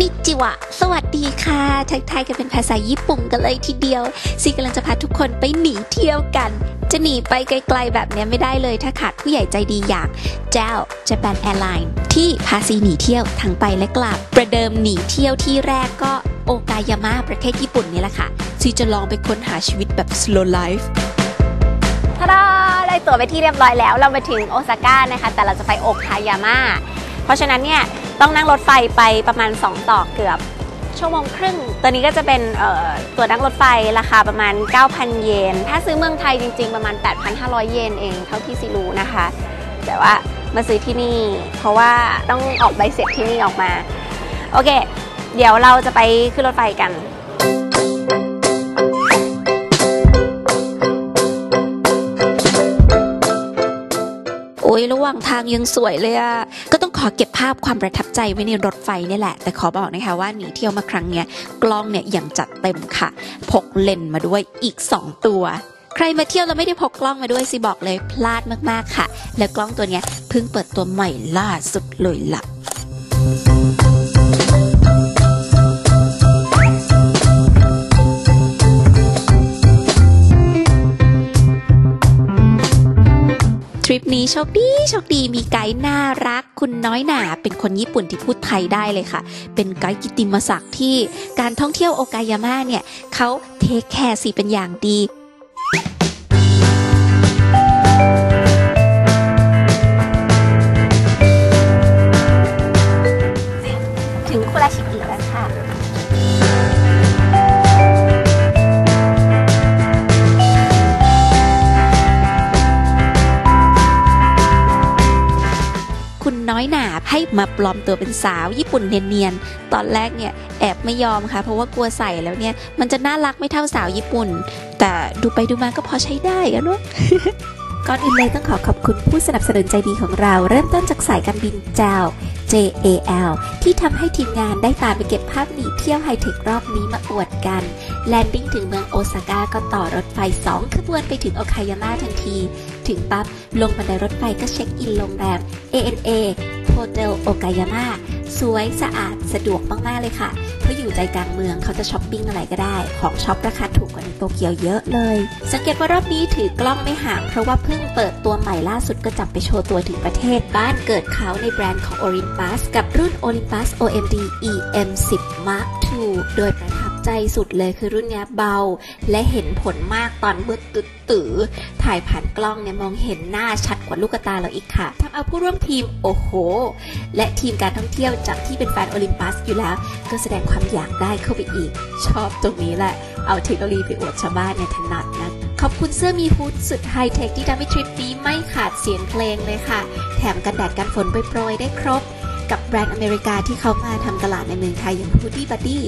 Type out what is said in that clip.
นิจิวะ สวัสดีค่ะทักทายกันเป็นภาษาญี่ปุ่นกันเลยทีเดียว ซีกำลังจะพาทุกคนไปหนีเที่ยวกัน จะหนีไปไกลๆแบบเนี้ยไม่ได้เลยถ้าขาดผู้ใหญ่ใจดีอย่างเจ้า Japan Airline ที่พาซีหนีเที่ยวทั้งไปและกลับ ประเดิมหนีเที่ยวที่แรกก็โอกายาม่าประเทศญี่ปุ่นนี่แหละค่ะ ซีจะลองไปค้นหาชีวิตแบบ slow life ทาดาได้ตั๋วไปที่เรียบร้อยแล้ว เรามาถึงโอซาก้านะคะ แต่เราจะไปโอกายาม่าเพราะฉะนั้นเนี่ย ต้องนั่งรถไฟไปประมาณ 2 ต่อเกือบชั่วโมงครึ่ง ตัวนี้ก็จะเป็นตัวนั่งรถไฟราคาประมาณ 9,000 เยน ถ้าซื้อเมืองไทยจริง ๆ ประมาณ 8,500 เยนเองเท่าที่ซีรู้นะคะ แต่ว่ามาซื้อที่นี่ เพราะว่าต้องออกใบเสร็จที่นี่ออกมา โอเค เดี๋ยวเราจะไปขึ้นรถไฟกัน ยระหว่างทางยังสวยเลยอะก็ต้องขอเก็บภาพความประทับใจไว้ในรถไฟนี่แหละ แต่ขอบอกนะคะว่าหนีเที่ยวมาครั้งเนี้ยกล้องเนี่ยอย่างจัดเต็มค่ะ พกเลนมาด้วยอีก 2 ตัว ใครมาเที่ยวแล้วไม่ได้พกกล้องมาด้วยสิบอกเลยพลาดมากๆค่ะ แล้วกล้องตัวเนี้ยเพิ่งเปิดตัวใหม่ล่าสุดเลยล่ะ นี้โชคดีโชคดีมีไกด์น่ารัก คุณน้อยหนาเป็นคนญี่ปุ่นที่พูดไทยได้เลยค่ะ เป็นไกด์กิติมศักดิ์ที่การท่องเที่ยวโอกายาม่าเนี่ยเขาเทคแคร์สีเป็นอย่างดีถึงคุราชิกิแล้วค่ะ อยหนาให้มาปลอมตัวเป็นสาวญี่ปุ่นเนียนๆ ตอนแรกเนี่ยแอบไม่ยอมค่ะ เพราะว่ากลัวใส่แล้วเนี่ย มันจะน่ารักไม่เท่าสาวญี่ปุ่น แต่ดูไปดูมาก็พอใช้ได้อะเนาะก่อนอื่นเลยต้องขอขอบคุณผู้สนับสนุนใจดีของเรา เริ่มต้นจากสายการบินเจ้า JAL ที่ทำให้ทีมงานได้ตามไปเก็บภาพหนีเที่ยวไฮเทครอบนี้มาอวดกัน แลนดิ้งถึงเมืองโอซาก้าก็ต่อรถไฟ 2 ขบวนไปถึงโอคายาม่าทันที ถึงปั๊บลงบันไดรถไฟก็เช็คอินโรงแรม ANA Hotel โอกายาม่าสวยสะอาดสะดวกมาก ๆ เลยค่ะ เพราะอยู่ใจกลางเมืองเขาจะช้อปปิ้งอะไรก็ได้ ของช็อปราคาถูกกว่าในโตเกียวเยอะเลย สังเกตว่ารอบนี้ถือกล้องไม่ห่าง เพราะว่าเพิ่งเปิดตัวใหม่ล่าสุดก็จับไปโชว์ตัวถึงประเทศบ้านเกิดเขาในแบรนด์ของ Olympus กับรุ่น Olympus OMD EM10 Mark II โดยประทับ ใจสุดเลยคือรุ่นนี้เบา และเห็นผลมากตอนมืดตึ๊ดตือถ่ายผ่านกล้องเนี่ยมองเห็นหน้าชัดกว่าลูกตาเราอีกค่ะทำเอาผู้ร่วมทีมโอ้โห และทีมการท่องเที่ยวจากที่เป็นแฟนโอลิมปัสอยู่แล้ว ก็แสดงความอยากได้เข้าไปอีก ชอบตรงนี้แหละ เอาเทคโนโลยีไปอวดชาวบ้านเนี่ยถนัดนะขอบคุณเสื้อมีฮูดสุดไฮเทคที่ทำให้ทริปนี้ไม่ขาดเสียงเพลงเลยค่ะ แถมกันแดดกันฝนโปรยได้ครบ กับแบรนด์อเมริกาที่เขามาทำตลาดในเมืองไทยอย่าง Hoodie Buddy